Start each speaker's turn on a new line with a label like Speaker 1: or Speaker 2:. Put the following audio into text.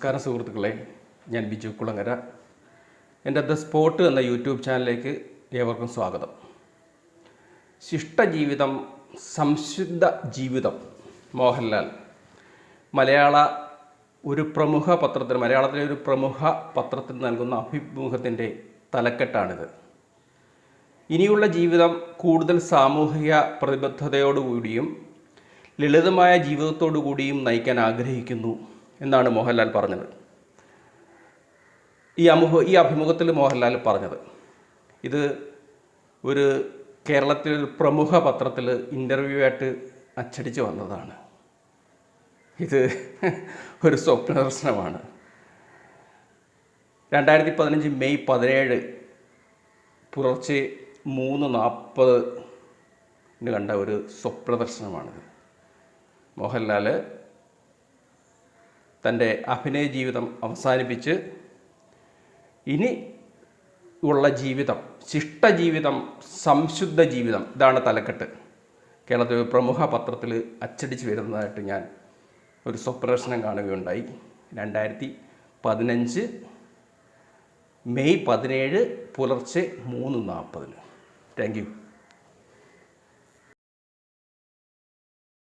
Speaker 1: നമസ്കാരം സുഹൃത്തുക്കളെ ഞാൻ ബിജു കുളങ്ങര. എന്റെ ദ സ്പോട്ട് എന്ന യൂട്യൂബ് ചാനലിലേക്ക് ഏവർക്കും സ്വാഗതം. ശിഷ്ടജീവിതം സംശുദ്ധ ജീവിതം മോഹൻലാൽ. മലയാള ഒരു പ്രമുഖ പത്രത്തിന് മലയാളത്തിലെ ഒരു പ്രമുഖ പത്രത്തിന് നൽകുന്ന അഭിമുഖത്തിന്റെ തലക്കെട്ടാണിത്. ഇനിയുള്ള ജീവിതം കൂടുതൽ സാമൂഹിക പ്രതിബദ്ധതയോടുകൂടിയും ലളിതമായ ജീവിതത്തോടു കൂടിയും നയിക്കാൻ ആഗ്രഹിക്കുന്നു. എന്നാണ് മോഹൻലാൽ പറഞ്ഞത്. ഈ അമുഖ ഈ അഭിമുഖത്തിൽ മോഹൻലാൽ പറഞ്ഞത്. ഇത് ഒരു കേരളത്തിലെ ഒരു പ്രമുഖ പത്രത്തിൽ ഇന്റർവ്യൂ ആയിട്ട് അച്ചടിച്ച് വന്നതാണ്. ഇത് ഒരു സ്വപ്ന ദർശനമാണ്. രണ്ടായിരത്തി പതിനഞ്ച് മെയ് പതിനേഴ് പുലർച്ചെ മൂന്ന് നാൽപ്പതിന് കണ്ട ഒരു സ്വപ്നദർശനമാണിത് മോഹൻലാൽ തന്റെ അഭിനയ ജീവിതം അവസാനിപ്പിച്ച് ഇനി ഉള്ള ജീവിതം ശിഷ്ട ജീവിതം സംശുദ്ധ ജീവിതം ഇതാണ് തലക്കെട്ട്. കേരളത്തിലെ പ്രമുഖ പത്രത്തിൽ അച്ചടിച്ച് വരുന്നതായിട്ട് ഞാൻ ഒരു സ്വപ്രദർശനം കാണുകയുണ്ടായി. രണ്ടായിരത്തി പതിനഞ്ച് മെയ് പതിനേഴ് പുലർച്ചെ മൂന്ന് നാൽപ്പതിന്. Thank you.